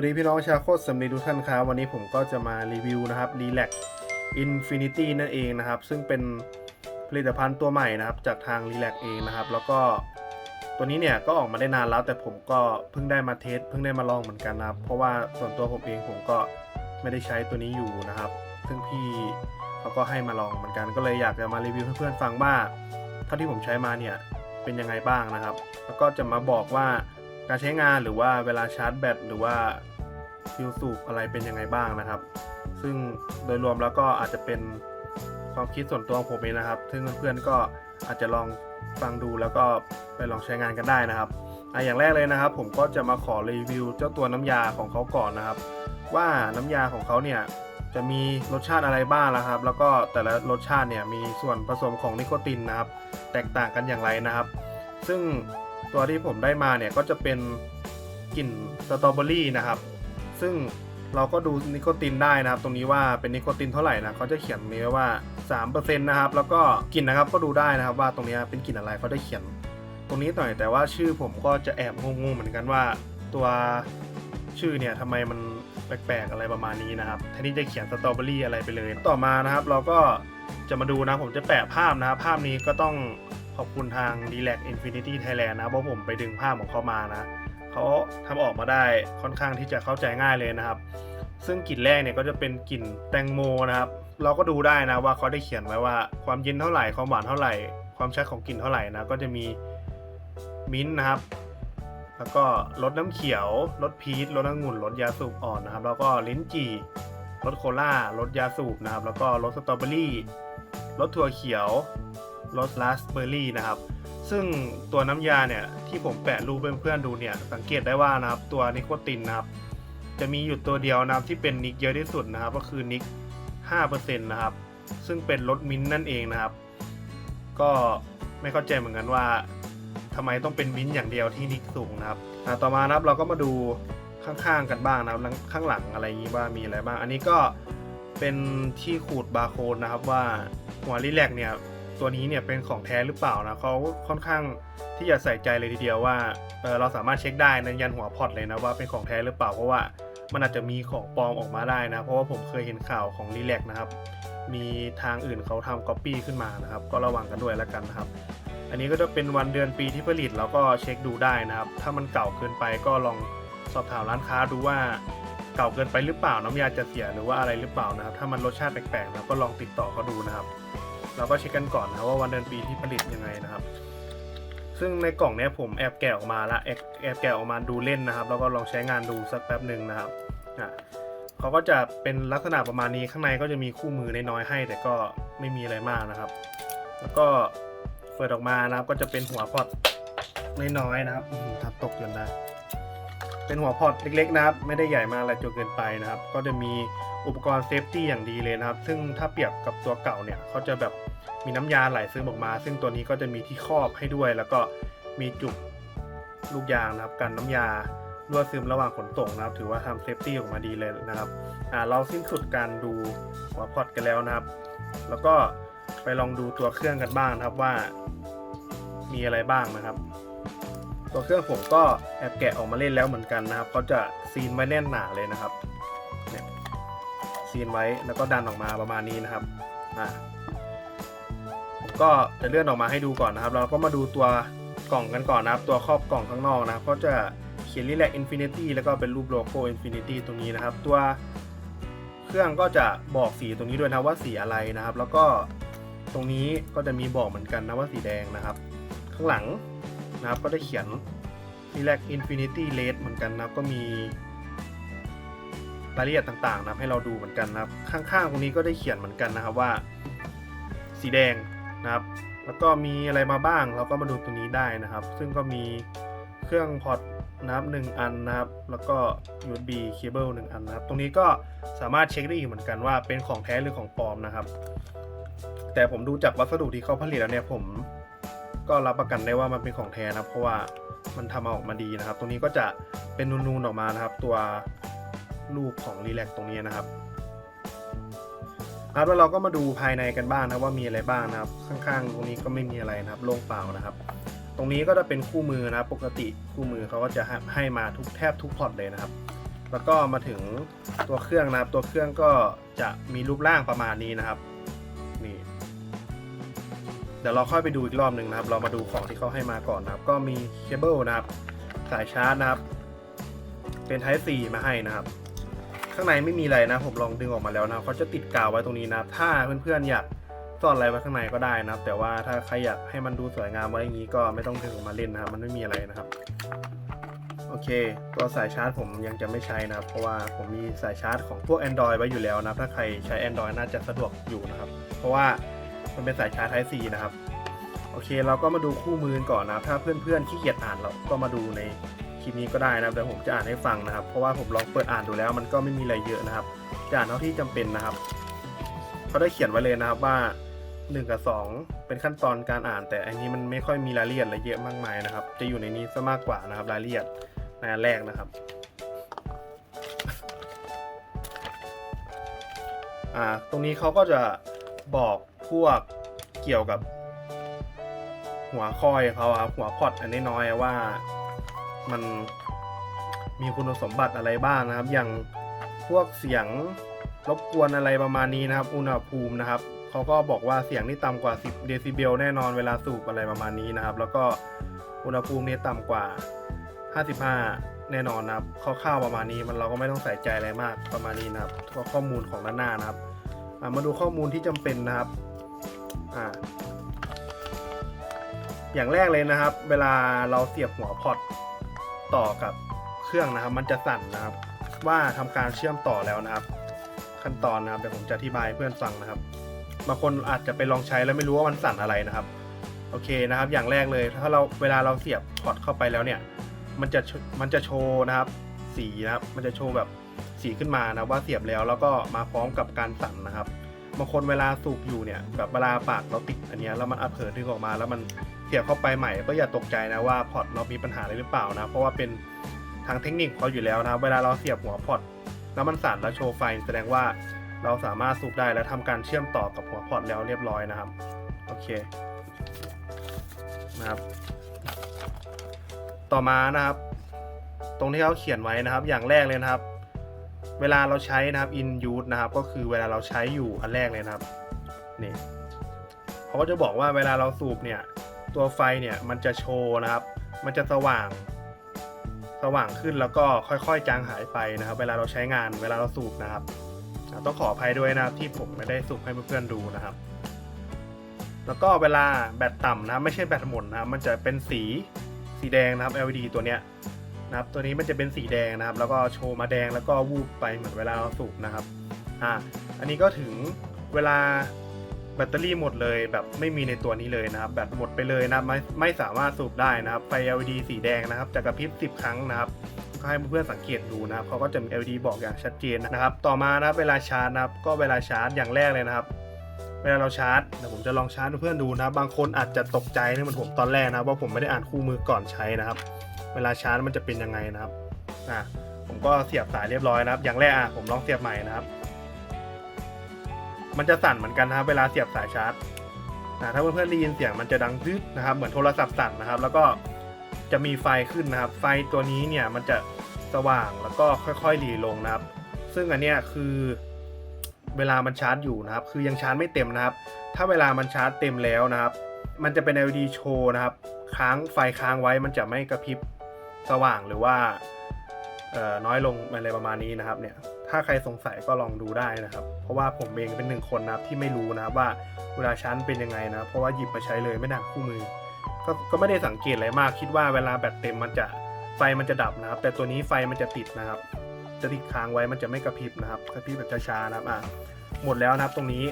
สวัสดีพี่น้องชาวโคตรสำลีทุกท่านครับวันนี้ผมก็จะมารีวิวนะครับ Relax Infinity นั่นเองนะครับ ซึ่งเป็นผลิตภัณฑ์ตัวใหม่นะครับ จากทาง Relax เองนะครับ แล้วก็ตัวนี้เนี่ยก็ออกมาได้นานแล้ว แต่ผมก็เพิ่งได้มาเทสเพิ่งได้มาลองเหมือนกันนะครับ เพราะว่าส่วนตัวผมเองผมก็ไม่ได้ใช้ตัวนี้อยู่นะครับ ซึ่งพี่เขาก็ให้มาลองเหมือนกัน ก็เลยอยากจะมารีวิวให้เพื่อนๆฟังว่าเท่าที่ผมใช้มาเนี่ยเป็นยังไงบ้างนะครับ แล้วก็จะมาบอกว่าการใช้งานหรือว่าเวลาชาร์จแบตหรือว่า ฟิลสูบอะไรเป็นยังไงบ้างนะครับ ซึ่งโดยรวมแล้วก็อาจจะเป็นความคิดส่วนตัวของผมเองนะครับ ซึ่งเพื่อนๆก็อาจจะลองฟังดูแล้วก็ไปลองใช้งานกันได้นะครับอะอย่างแรกเลยนะครับ ผมก็จะมาขอรีวิวเจ้าตัวน้ำยาของเขาก่อนนะครับ ว่าน้ำยาของเขาเนี่ยจะมีรสชาติอะไรบ้างนะครับ แล้วก็แต่ละรสชาติเนี่ยมีส่วนผสมของนิโคตินนะครับ แตกต่างกันอย่างไรนะครับ ซึ่งตัวที่ผมได้มาเนี่ยก็จะเป็นกลิ่นสตรอเบอรี่นะครับ ซึ่งเราก็ดูนิโคตินได้นะครับ ตรงนี้ว่าเป็นนิโคตินเท่าไหร่นะเขาจะเขียนนี้ไว้ว่า3%นะครับแล้วก็กลิ่นนะครับก็ดูได้นะครับว่าตรงนี้เป็นกลิ่นอะไรเขาได้เขียน ตรงนี้หน่อยแต่ว่าชื่อผมก็จะแอบงงๆเหมือนกันว่าตัวชื่อเนี่ยทำไมมันแปลกๆอะไรประมาณนี้นะครับแทนที่จะเขียนสตรอเบอรี่อะไรไปเลย ต่อมานะครับ เราก็จะมาดูนะผมจะแปะภาพนะครับ ภาพนี้ก็ต้องขอบคุณทาง d e l a c Infinity Thailand นะเพราะผมไปดึงภาพของเขามานะ เขาทำออกมาได้ค่อนข้างที่จะเข้าใจง่ายเลยนะครับ ซึ่งกลิ่นแรกเนี่ยก็จะเป็นกลิ่นแตงโมนะครับ เราก็ดูได้นะว่าเขาได้เขียนไว้ว่า ความเย็นเท่าไหร่ความหวานเท่าไหร่ ความชัดของกลิ่นเท่าไหร่นะก็จะมีมิ้นท์นะครับ แล้วก็รสน้ำเขียวรสพีชรสองุ่นรสยาสูบอ่อนนะครับ แล้วก็ลิ้นจี่รสโคลารสยาสูบนะครับ แล้วก็รสสตรอเบอรี่รสถั่วเขียวรสราสเบอร์รี่นะครับ ซึ่งตัวน้ำยาเนี่ยที่ผมแปะรูปเพื่อนๆดูเนี่ยสังเกตได้ว่านะครับตัวนิโคตินนะครับจะมีอยู่ตัวเดียวนะครับที่เป็นนิกเยอะที่สุดนะครับก็คือนิก5%นะครับซึ่งเป็นรสมิ้นนั่นเองนะครับ ก็ไม่เข้าใจเหมือนกันว่าทำไมต้องเป็นมิ้นอย่างเดียวที่นิกสูงนะครับต่อมานะครับเราก็มาดูข้างๆกันบ้างนะครับข้างหลังอะไรอย่างนี้ว่ามีอะไรบ้าง อันนี้ก็เป็นที่ขูดบาร์โค้ดนะครับว่าหัวรีแลกเนี่ย ตัวนี้เนี่ยเป็นของแท้หรือเปล่านะเขาค่อนข้างที่จะใส่ใจเลยทีเดียวว่าเเราสามารถเช็คได้ในยันหัวพอร์ตเลยนะว่าเป็นของแท้หรือเปล่าเพราะว่ามันอาจจะมีของปลอมออกมาได้นะ เพราะว่าผมเคยเห็นข่าวของรีแลกนะครับ มีทางอื่นเขาทำก๊อปปี้ขึ้นมานะครับ ก็ระวังกันด้วยแล้วกันนะครับ อันนี้ก็จะเป็นวันเดือนปีที่ผลิตแล้วก็เช็คดูได้นะครับ ถ้ามันเก่าเกินไปก็ลองสอบถามร้านค้าดูว่าเก่าเกินไปหรือเปล่าน้ำยาจะเสียหรือว่าอะไรหรือเปล่านะครับ ถ้ามันรสชาติแปลกๆนะก็ลองติดต่อเขาดูนะครับ เราก็เช็คกันก่อนนะว่าวันเดือนปีที่ผลิตยังไงนะครับ ซึ่งในกล่องนี้ผมแอบแกะออกมาละแอบแอบแกะออกมาดูเล่นนะครับ แล้วก็ลองใช้งานดูสักแป๊บหนึ่งนะครับอะเขาก็จะเป็นลักษณะประมาณนี้ข้างในก็จะมีคู่มือน้อยๆให้ แต่ก็ไม่มีอะไรมากนะครับ แล้วก็เปิดออกมานะครับก็จะเป็นหัวพอร์ตน้อยๆนะครับทำตกจนได้เป็นหัวพอร์ตเล็กๆนะครับ ไม่ได้ใหญ่มากอะไรจนเกินไปนะครับ ก็จะมีอุปกรณ์เซฟตี้อย่างดีเลยนะครับ ซึ่งถ้าเปรียบกับตัวเก่าเนี่ยเขาจะแบบ มีน้ำยาไหลซึมออกมา ซึ่งตัวนี้ก็จะมีที่ครอบให้ด้วย แล้วก็มีจุกลูกยางนะครับกันน้ำยารั่วซึมระหว่างขนส่งนะครับ ถือว่าทำเซฟตี้ออกมาดีเลยนะครับอ่าเราสิ้นสุดการดูหัวพอร์ตกันแล้วนะครับ แล้วก็ไปลองดูตัวเครื่องกันบ้างนะครับว่า มีอะไรบ้างนะครับ ตัวเครื่องผมก็แอบแกะออกมาเล่นแล้วเหมือนกันนะครับเขาจะซีนไว้แน่นหนาเลยนะครับเนี่ยซีนไว้แล้วก็ดันออกมาประมาณนี้นะครับอ่า ก็จะเลื่อนออกมาให้ดูก่อนนะครับ เราก็มาดูตัวกล่องกันก่อนนะครับ ตัวครอบกล่องข้างนอกนะครับก็จะเขียน Relax Infinity แล้วก็เป็นรูปโลโก้ Infinity ตรงนี้นะครับ ตัวเครื่องก็จะบอกสีตรงนี้ด้วยนะว่าสีอะไรนะครับ แล้วก็ตรงนี้ก็จะมีบอกเหมือนกันนะว่าสีแดงนะครับ ข้างหลังนะครับก็ได้เขียน Relax Infinity Red เหมือนกันนะครับ ก็มีรายละเอียดต่างๆนะให้เราดูเหมือนกันนะครับ ข้างๆ ตรงนี้ก็ได้เขียนเหมือนกันนะครับว่า สีแดง นะครับ แล้วก็มีอะไรมาบ้างเราก็มาดูตรงนี้ได้นะครับ ซึ่งก็มีเครื่องพอร์ตนะครับหนึ่งอันนะครับ แล้วก็ USB เคเบิลหนึ่งอันนะครับ ตรงนี้ก็สามารถเช็คได้อีกเหมือนกันว่าเป็นของแท้หรือของปลอมนะครับ แต่ผมดูจากวัสดุที่เขาผลิตแล้วเนี่ยผมก็รับประกันได้ว่ามันเป็นของแท้นะเพราะว่ามันทำออกมาดีนะครับ ตรงนี้ก็จะเป็นนูนๆออกมานะครับ ตัวรูปของรีแลกตรงนี้นะครับ ครับแล้วเราก็มาดูภายในกันบ้างนะว่ามีอะไรบ้างนะครับ ข้างๆ ตรงนี้ก็ไม่มีอะไรนะครับโล่งเปล่านะครับ ตรงนี้ก็จะเป็นคู่มือนะครับปกติคู่มือเขาก็จะให้มาทุกแทบทุกพอร์ตเลยนะครับ แล้วก็มาถึงตัวเครื่องนะครับ ตัวเครื่องก็จะมีรูปร่างประมาณนี้นะครับนี่เดี๋ยวเราค่อยไปดูอีกรอบหนึ่งนะครับ เรามาดูของที่เขาให้มาก่อนนะครับ ก็มีเคเบิลนะครับ สายชาร์จนะครับ เป็น Type C มาให้นะครับ ข้างในไม่มีอะไรนะ ผมลองดึงออกมาแล้วนะเขาจะติดกาวไว้ตรงนี้นะ ถ้าเพื่อนๆอยากซ่อนอะไรไว้ข้างในก็ได้นะแต่ว่าถ้าใครอยากให้มันดูสวยงามไว้อย่างนี้ก็ไม่ต้องดึงออกมาเล่นนะครับมันไม่มีอะไรนะครับ โอเค ตัวสายชาร์จผมยังจะไม่ใช้นะครับเพราะว่าผมมีสายชาร์จของพวก Android ไว้อยู่แล้วนะถ้าใครใช้ Android น่าจะสะดวกอยู่นะครับ เพราะว่ามันเป็นสายชาร์จ Type C นะครับโอเค เราก็มาดูคู่มือก่อนนะ ถ้าเพื่อนๆขี้เกียจอ่านเราก็มาดูใน คลิปนี้ก็ได้นะครับเดี๋ยวผมจะอ่านให้ฟังนะครับ เพราะว่าผมลองเปิดอ่านดูแล้วมันก็ไม่มีอะไรเยอะนะครับจะอ่านเท่าที่จำเป็นนะครับเขาได้เขียนไว้เลยนะครับว่า 1 กับ 2 เป็นขั้นตอนการอ่าน แต่อันนี้มันไม่ค่อยมีรายละเอียดอะไรเยอะมากมายนะครับ จะอยู่ในนี้ซะมากกว่านะครับรายละเอียดในอันแรกนะครับอ่าตรงนี้เขาก็จะบอกพวกเกี่ยวกับหัวคอยเขาครับหัวพอดอันน้อยๆว่า มันมีคุณสมบัติอะไรบ้างนะครับ อย่างพวกเสียงรบกวนอะไรประมาณนี้นะครับ อุณหภูมินะครับเขาก็บอกว่าเสียงนี่ต่ำกว่า 10 เดซิเบลแน่นอนเวลาสูบอะไรประมาณนี้นะครับ แล้วก็อุณหภูมินี่ต่ำกว่า 55 แน่นอนนะครับคร่าวๆประมาณนี้มันเราก็ไม่ต้องใส่ใจอะไรมากประมาณนี้นะครับข้อมูลของด้านหน้านะครับมาดูข้อมูลที่จำเป็นนะครับอ่าอย่างแรกเลยนะครับ เวลาเราเสียบหัวพอร์ ต่อกับเครื่องนะครับ มันจะสั่นนะครับ ว่าทำการเชื่อมต่อแล้วนะครับ ขั้นตอนนะครับเดี๋ยวผมจะอธิบายเพื่อนฟังนะครับบางคนอาจจะไปลองใช้แล้วไม่รู้ว่ามันสั่นอะไรนะครับ โอเคนะครับ อย่างแรกเลยถ้าเราเวลาเราเสียบพอร์ตเข้าไปแล้วเนี่ย มันจะมันจะโชว์นะครับ สีนะครับ มันจะโชว์แบบสีขึ้นมานะว่าเสียบแล้วแล้วก็มาพร้อมกับการสั่นนะครับ บางคนเวลาสูบอยู่เนี่ยแบบเวลาปากเราติดอันเนี้ยแล้วมันอัดเผลอดึงออกมา แล้วมันเสียบเข้าไปใหม่ก็อย่าตกใจนะว่าพอร์ตเรามีปัญหาอะไรหรือเปล่านะ เพราะว่าเป็นทางเทคนิคเขาอยู่แล้วนะเวลาเราเสียบหัวพอร์ตแล้วมันสั่นแล้วโชว์ไฟแสดงว่าเราสามารถสูบได้และทำการเชื่อมต่อกับหัวพอร์ตแล้วเรียบร้อยนะครับโอเคนะครับ ต่อมานะครับ ตรงที่เขาเขียนไว้นะครับ อย่างแรกเลยนะครับ เวลาเราใช้นะครับ in use นะครับก็คือเวลาเราใช้อยู่อันแรกเลยนะครับนี่เขาก็จะบอกว่าเวลาเราสูบเนี่ยตัวไฟเนี่ยมันจะโชว์นะครับ มันจะสว่าง สว่างขึ้นแล้วก็ค่อยๆ จางหายไปนะครับ เวลาเราใช้งานเวลาเราสูบนะครับ ต้องขออภัยด้วยนะครับที่ผมไม่ได้สูบให้เพื่อนๆดูนะครับ แล้วก็เวลาแบตต่ำนะครับไม่ใช่แบตหมดนะครับมันจะเป็นสีสีแดงนะครับ LED ตัวเนี้ย นะครับตัวนี้มันจะเป็นสีแดงนะครับ แล้วก็โชว์มาแดงแล้วก็วูบไปเหมือนเวลาเราสูบนะครับอ่าอันนี้ก็ถึงเวลาแบตเตอรี่หมดเลยแบบไม่มีในตัวนี้เลยนะครับแบตหมดไปเลยนะไม่ไม่สามารถสูบได้นะครับไฟ LED สีแดงนะครับจะกระพริบ 10 ครั้งนะครับก็ให้เพื่อนสังเกตดูนะครับเขาก็จะมี LED บอกอย่างชัดเจนนะครับ ต่อมานะเวลาชาร์จนะครับก็เวลาชาร์จอย่างแรกเลยนะครับ เวลาเราชาร์จเดี๋ยวผมจะลองชาร์จเพื่อนดูนะบางคนอาจจะตกใจนะเหมือนผมตอนแรกนะว่าผมไม่ได้อ่านคู่มือก่อนใช้นะครับ เวลาชาร์จมันจะเป็นยังไงนะครับอะผมก็เสียบสายเรียบร้อยนะครับ อย่างแรกอะผมลองเสียบใหม่นะครับ มันจะสั่นเหมือนกันนะครับ เวลาเสียบสายชาร์จอะถ้าเพื่อนๆได้ยินเสียงมันจะดังดึ๊ดนะครับ เหมือนโทรศัพท์สั่นนะครับ แล้วก็จะมีไฟขึ้นนะครับ ไฟตัวนี้เนี่ยมันจะสว่างแล้วก็ค่อยๆหลีลงนะครับ ซึ่งอันเนี้ยคือเวลามันชาร์จอยู่นะครับ คือยังชาร์จไม่เต็มนะครับ ถ้าเวลามันชาร์จเต็มแล้วนะครับ มันจะเป็น LED โชว์นะครับ ค้างไฟค้างไว้มันจะไม่กระพริบ สว่างหรือว่าน้อยลงอะไรประมาณนี้นะครับเนี่ยถ้าใครสงสัยก็ลองดูได้นะครับ เพราะว่าผมเองเป็นหนึ่งคนนะครับที่ไม่รู้นะครับว่าเวลาชาร์จเป็นยังไงนะเพราะว่าหยิบมาใช้เลยไม่ได้อ่านคู่มือก็ก็ไม่ได้สังเกตอะไรมาก คิดว่าเวลาแบตเต็มมันจะไฟมันจะดับนะครับ แต่ตัวนี้ไฟมันจะติดนะครับ จะติดค้างไว้มันจะไม่กระพริบนะครับกระพริบแบบช้าๆนะครับอะหมดแล้วนะครับตรงนี้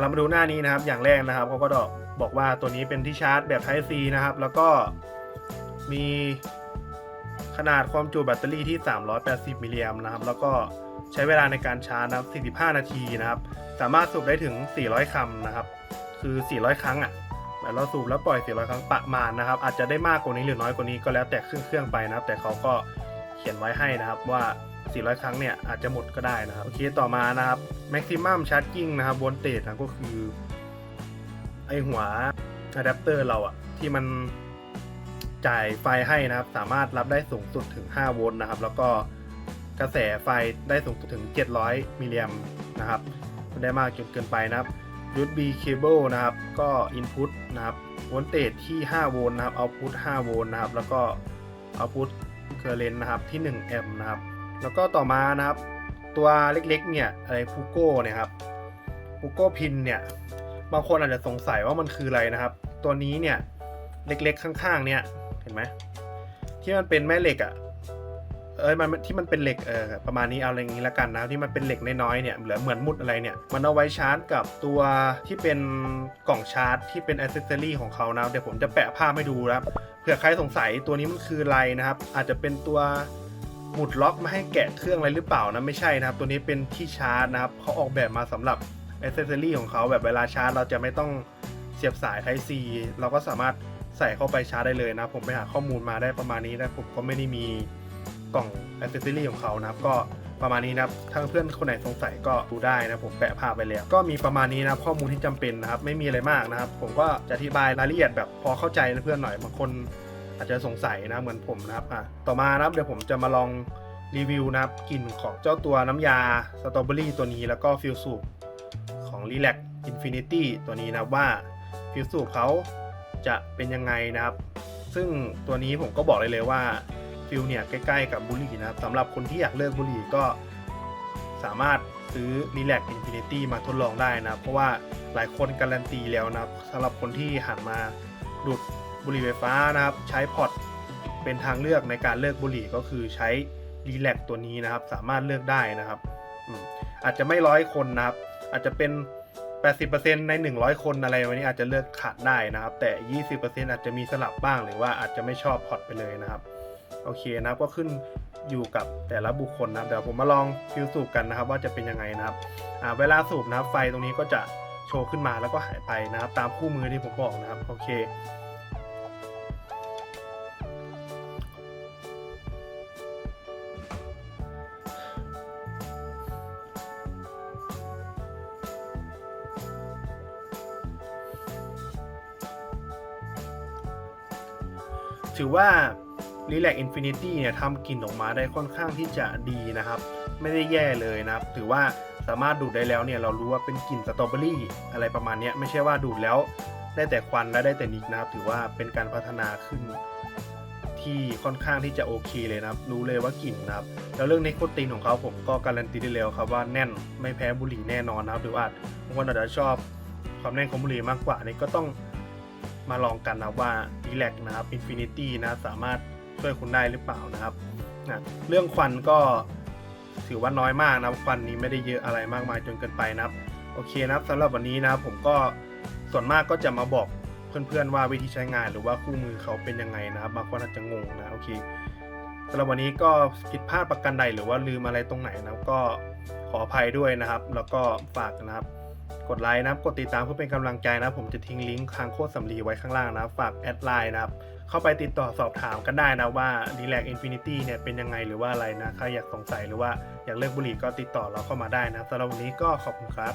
เรามาดูหน้านี้นะครับ อย่างแรกนะครับเขาก็บอกว่าตัวนี้เป็นที่ชาร์จแบบ Type C นะครับ แล้วก็มี ขนาดความจุแบตเตอรี่ที่ 380 มิลลิแอมป์นะครับ แล้วก็ใช้เวลาในการชาร์จนะครับ45 นาทีนะครับ สามารถสูบได้ถึง 400 คำนะครับ คือ 400 ครั้งอะแบบเราสูบแล้วปล่อย 400 ครั้งประมาณนะครับ อาจจะได้มากกว่านี้หรือน้อยกว่านี้ก็แล้วแต่เครื่องเครื่องไปนะครับ แต่เขาก็เขียนไว้ให้นะครับว่า 400 ครั้งเนี่ยอาจจะหมดก็ได้นะครับ โอเค ต่อมานะครับ maximum charging นะครับ voltage นะก็คือไอหัวอะแดปเตอร์เราอะที่มัน จ่ายไฟให้นะครับ สามารถรับได้สูงสุดถึง 5 โวลต์นะครับ แล้วก็กระแสไฟได้สูงสุดถึง 700 มิลลิแอมป์นะครับไม่ได้มากจนเกินไปนะครับ USB cable นะครับ ก็ input นะครับโวลเตจที่ 5 โวลต์นะครับ output 5 โวลต์นะครับ แล้วก็ output current นะครับที่1แอมป์นะครับ แล้วก็ต่อมานะครับ ตัวเล็กๆ เนี่ยอะไรพูโก้เนี่ยครับพูโก้พินเนี่ย บางคนอาจจะสงสัยว่ามันคืออะไรนะครับ ตัวนี้เนี่ยเล็กๆข้างๆ เนี่ย เห็นไหมที่มันเป็นแม่เหล็กอะ่ะเอ้ยมันที่มันเป็นเหล็กเออประมาณนี้เอาอะไรอย่างนี้ละกันนะที่มันเป็นเหล็กน้อยๆเนี่ยเหลือเหมือนมุดอะไรเนี่ยมันเอาไว้ชาร์จกับตัวที่เป็นกล่องชาร์จที่เป็นอ c เซสซอรี่ของเขานะเดี๋ยวผมจะแปะภาพให้ดูนะครับเผื่อใครสงสัยตัวนี้มันคืออะไรนะครับ อาจจะเป็นตัวหมุดล็อกม่ให้แกะเครื่องอะไรหรือเปล่านะไม่ใช่นะครับ ตัวนี้เป็นที่ชาร์จนะครับเขาออกแบบมาสำหรับอ c เซสซอรี่ของเขาแบบเวลาชาร์จ เราจะไม่ต้องเสียบสาย Type C เราก็สามารถ ใส่เข้าไปชาร์จได้เลยนะ ผมไปหาข้อมูลมาได้ประมาณนี้นะผมก็ไม่ได้มีกล่องอ c เซสซอรี่ของเขานะครับก็ประมาณนี้นะครับถ้าเพื่อนคนไหนสงสัยก็ดูได้นะผมแปะภาพไปแล้ว ก็มีประมาณนี้นะข้อมูลที่จำเป็นนะครับ ไม่มีอะไรมากนะครับ ผมก็จะอธิบายรายละเอียดแบบพอเข้าใจเพื่อนหน่อยบางคน อาจจะสงสัยนะเหมือนผมนะครับอะต่อมานะครับเดี๋ยวผมจะมาลองรีวิวนะครับกลิ่นของเจ้าตัวน้ำยาสตรอเบอรี่ตัวนี้แล้วก็ฟิลสูบของ Relax Infinity ตัวนี้นะว่าฟิลสูบเขา จะเป็นยังไงนะครับ ซึ่งตัวนี้ผมก็บอกเลยเลยว่าฟิลเนี่ยใกล้ๆกับบุหรี่นะครับสำหรับคนที่อยากเลิกบุหรี่ก็สามารถซื้อ Relax Infinity มาทดลองได้นะครับ เพราะว่าหลายคนการันตีแล้วนะครับสำหรับคนที่หันมาดูดบุหรี่ไฟฟ้านะครับ ใช้พอร์ตเป็นทางเลือกในการเลิกบุหรี่ก็คือใช้ Relax ตัวนี้นะครับ สามารถเลือกได้นะครับอาจจะไม่ร้อยคนนะครับ อาจจะเป็น 80%ใน 100 คนอะไรวันนี้อาจจะเลือกขาดได้นะครับ แต่ 20%อาจจะมีสลับบ้างหรือว่าอาจจะไม่ชอบพอร์ตไปเลยนะครับโอเคนะครับก็ขึ้นอยู่กับแต่ละบุคคลนะครับเดี๋ยวผมมาลองฟิลสูบกันนะครับ ว่าจะเป็นยังไงนะครับเวลาสูบนะครับไฟตรงนี้ก็จะโชว์ขึ้นมาแล้วก็หายไปนะครับ ตามคู่มือที่ผมบอกนะครับโอเค ถือว่า Relax Infinity เนี่ยทำกลิ่นออกมาได้ค่อนข้างที่จะดีนะครับ ไม่ได้แย่เลยนะครับ ถือว่าสามารถดูดได้แล้วเนี่ยเรารู้ว่าเป็นกลิ่นสตรอเบอรี่อะไรประมาณนี้ไม่ใช่ว่าดูดแล้วได้แต่ควันและได้แต่นิกนะครับ ถือว่าเป็นการพัฒนาขึ้นที่ค่อนข้างที่จะโอเคเลยนะครับ รู้เลยว่ากลิ่นนะครับ แล้วเรื่องนิโคตินของเขาผมก็การันตีได้แล้วครับว่าแน่นไม่แพ้บุหรี่แน่นอนนะครับหรือว่าบางคนอาจจะชอบความแน่นของบุหรี่มากกว่านี่ก็ต้อง มาลองกันนะว่า Relax นะครับ Infinity นะสามารถช่วยคุณได้หรือเปล่านะครับนะเรื่องควันก็ถือว่าน้อยมากนะควันนี้ไม่ได้เยอะอะไรมากมายจนเกินไปนะครับ โอเคนะครับสำหรับวันนี้นะผมก็ส่วนมากก็จะมาบอกเพื่อนๆว่าวิธีใช้งานหรือว่าคู่มือเขาเป็นยังไงนะครับบางคนอาจจะงงนะโอเคสำหรับวันนี้ก็ผิดพลาดประกันใดหรือว่าลืมอะไรตรงไหนนะก็ขออภัยด้วยนะครับ แล้วก็ฝากนะครับ กดไลค์นะครับ กดติดตามเพื่อเป็นกำลังใจนะครับผมจะทิ้งลิงก์ทางโคตรสำลีไว้ข้างล่างนะครับฝากแอดไลน์นะครับ เข้าไปติดต่อสอบถามกันได้นะว่า Relax Infinity เนี่ยเป็นยังไงหรือว่าอะไรนะใครอยากสงสัยหรือว่าอยากเลิกบุหรี่ก็ติดต่อเราเข้ามาได้นะสำหรับวันนี้ก็ขอบคุณครับ